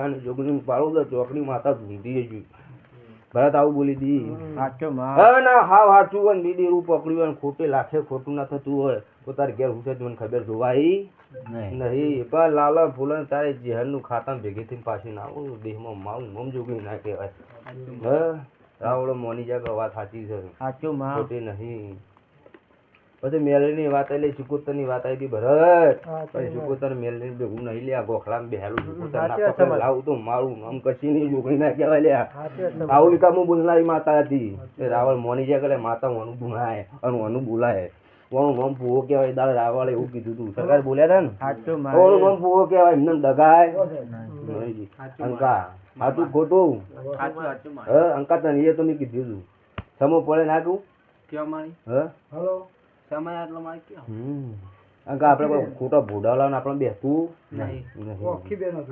શેરાની જોગણી પાડો ચોકડી માતા ધૂંધી જઈ ભરત આવું બોલી દી સાચો ના હા હાચું હોય દીદી રૂપ પકડ્યું હોય ખોટે લાખે ખોટું ના થતું હોય તો તારે ઘેર હું મને ખબર જોવાઈ નહીં. પણ લાલા ફૂલન તારે ઝેરનું ખાતા ભેગી થઈને પાછી ના આવું દેહમાં માવું મોમ જોગી ના કહેવાય. હે રાવડો મોની જાગ વાત સાચી છે. સાચું ખોટી નહીં. પછી મેલની વાત એટલે ચુકોતરની વાત આવી ભરત પછી ચુકોતર મેલની હું નહીં લ્યા ગોખલા બેહેલું ના તમારી. લાવું તો મારું નામ કશી નહીં જોગણી ના કહેવાય લ્યા. આવું કામ બોલનારી માતા હતી. તે રાવળ મોની જ્યાં કરે માતા મોનું બોલાય અને મોનું બોલાય. કોણ નામ પૂવો કહેવાય દાળ રાવળ એવું કીધું તું. સરકાર બોલ્યા હતા ને? કોણમાં કોનું પૂવો કહેવાય એમને દગાય. અંકા હાથું ખોટું. હ અંકા તને એ તો મેં કીધું તું. સમો પડે નાખું ક્યાં મારી? હ? સમય આટલો મારે કે હમ. આપણે ખોટા ભોડાવલા આપણે બેસવું નહીં. ઓખી બેનો